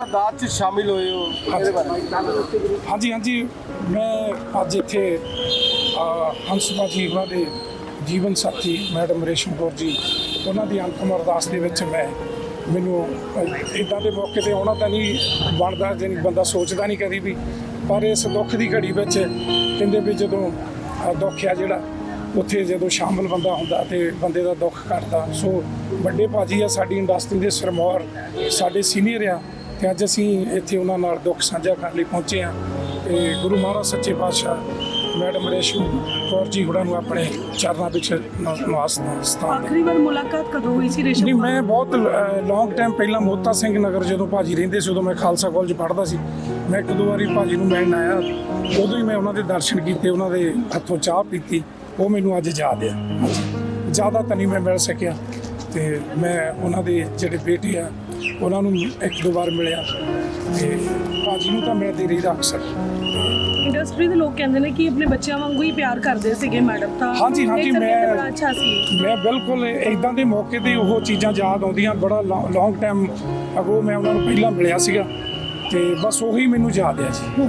ਦਾਤ ਚ ਸ਼ਾਮਿਲ ਹੋਏ ਹੋ? ਇਹਦੇ ਬਾਰੇ? ਹਾਂਜੀ ਹਾਂਜੀ। ਮੈਂ ਅੱਜ ਇੱਥੇ ਅ, ਜੀ ਉਹਨਾਂ ਦੇ ਜੀਵਨ ਸਾਥੀ ਮੈਡਮ ਰੇਸ਼ਮ ਕੌਰ ਜੀ ਉਹਨਾਂ ਦੀ ਅੰਤਮ ਅਰਦਾਸ ਦੇ ਵਿੱਚ ਮੈਂ ਮੈਨੂੰ ਇਦਾਂ ਦੇ ਮੌਕੇ ਤੇ ਆਉਣਾ ਤਾਂ ਨਹੀਂ ਬਣਦਾ ਜਿਵੇਂ ਬੰਦਾ ਸੋਚਦਾ ਨਹੀਂ ਕਦੀ ਵੀ। ਪਰ ਇਸ ਦੁੱਖ ਦੀ ਘੜੀ ਵਿੱਚ ਕਹਿੰਦੇ ਵੀ ਜਦੋਂ ਦੁੱਖ ਆ ਜਿਹੜਾ ਉੱਥੇ ਜਦੋਂ ਸ਼ਾਮਲ ਬੰਦਾ ਹੁੰਦਾ ਤੇ ਬੰਦੇ ਦਾ ਦੁੱਖ ਘਟਦਾ। ਸੋ ਵੱਡੇ ਭਾਜੀ ਆ ਸਾਡੀ ਇੰਡਸਟਰੀ ਦੇ ਸਰਮੌਰ ਸਾਡੇ ਸੀਨੀਅਰ ਆ ਤੇ ਅੱਜ ਅਸੀਂ ਇੱਥੇ ਉਹਨਾਂ ਨਾਲ ਦੁੱਖ ਸਾਂਝਾ ਕਰਨ ਲਈ ਪਹੁੰਚੇ ਆ ਤੇ ਗੁਰੂ ਮਹਾਰਾਜ ਸੱਚੇ ਪਾਤਸ਼ਾਹ ਮੈਡਮ ਰੇਸ਼ਮ ਕੌਰ ਜੀ ਹੁਣਾਂ ਨੂੰ ਆਪਣੇ ਚਰਨਾਂ ਵਿੱਚ ਨ- ਨਿਵਾਸ ਸਥਾਨ ਦੇ ਆਖਰੀ ਵਾਰ ਮੁਲਾਕਾਤ ਕਦੋਂ ਹੋਈ ਸੀ ਰੇਸ਼ਮ ਨਹੀਂ ਮੈਂ ਬਹੁਤ ਲੌਂਗ ਟਾਈਮ ਪਹਿਲਾਂ ਮੋਤਾ ਸਿੰਘ ਨਗਰ ਜਦੋਂ ਭਾਜੀ ਰਹਿੰਦੇ ਸੀ ਉਦੋਂ ਮੈਂ ਖਾਲਸਾ ਕਾਲਜ ਪੜ੍ਹਦਾ ਸੀ। ਮੈਂ ਇੱਕ ਦੋ ਵਾਰੀ ਭਾਜੀ ਨੂੰ ਮਿਲਣ ਆਇਆ। ਉਦੋਂ ਹੀ ਮੈਂ ਉਹਨਾਂ ਦੇ ਦਰਸ਼ਨ ਕੀਤੇ ਉਹਨਾਂ ਦੇ ਹੱਥੋਂ ਚਾਹ ਪੀਤੀ। ਉਹ ਮੈਨੂੰ ਅੱਜ ਯਾਦ ਆ। ਜ਼ਿਆਦਾ ਤਾਂ ਨਹੀਂ ਮੈਂ ਮਿਲ ਸਕਿਆ। ਤੇ ਮੈਂ ਉਹਨਾਂ ਦੇ ਜਿਹੜੇ ਬੇਟੇ ਆ ਉਹਨਾਂ ਨੂੰ ਇੱਕ ਦੋ ਵਾਰ ਮਿਲਿਆ ਤੇ ਭਾਜੀ ਨੂੰ ਤਾਂ ਮਿਲਦੇ ਰਹੀਦਾ ਅਕਸਰ ਇੰਡਸਟਰੀ ਦੇ ਲੋਕ ਕਹਿੰਦੇ ਨੇ ਕਿ ਆਪਣੇ ਬੱਚਿਆਂ ਵਾਂਗੂ ਹੀ ਪਿਆਰ ਕਰਦੇ ਸੀਗੇ ਮੈਡਮ ਤਾਂ ਹਾਂਜੀ, ਹਾਂਜੀ, ਮੈਂ- ਬੜਾ ਅੱਛਾ ਸੀ। ਮੈਂ ਬਿਲਕੁਲ ਇਦਾਂ ਦੇ ਮੌਕੇ ਤੇ ਉਹ ਚੀਜ਼ਾਂ ਯਾਦ ਆਉਂਦੀਆਂ ਬੜਾ ਲੌਂਗ ਟਾਈਮ ਅਗੋ ਮੈਂ ਉਹਨਾਂ ਨੂੰ ਪਹਿਲਾਂ ਮਿਲਿਆ ਸੀਗਾ ਤੇ ਬਸ ਉਹੀ ਮੈਨੂੰ ਯਾਦ ਆ ਜੀ।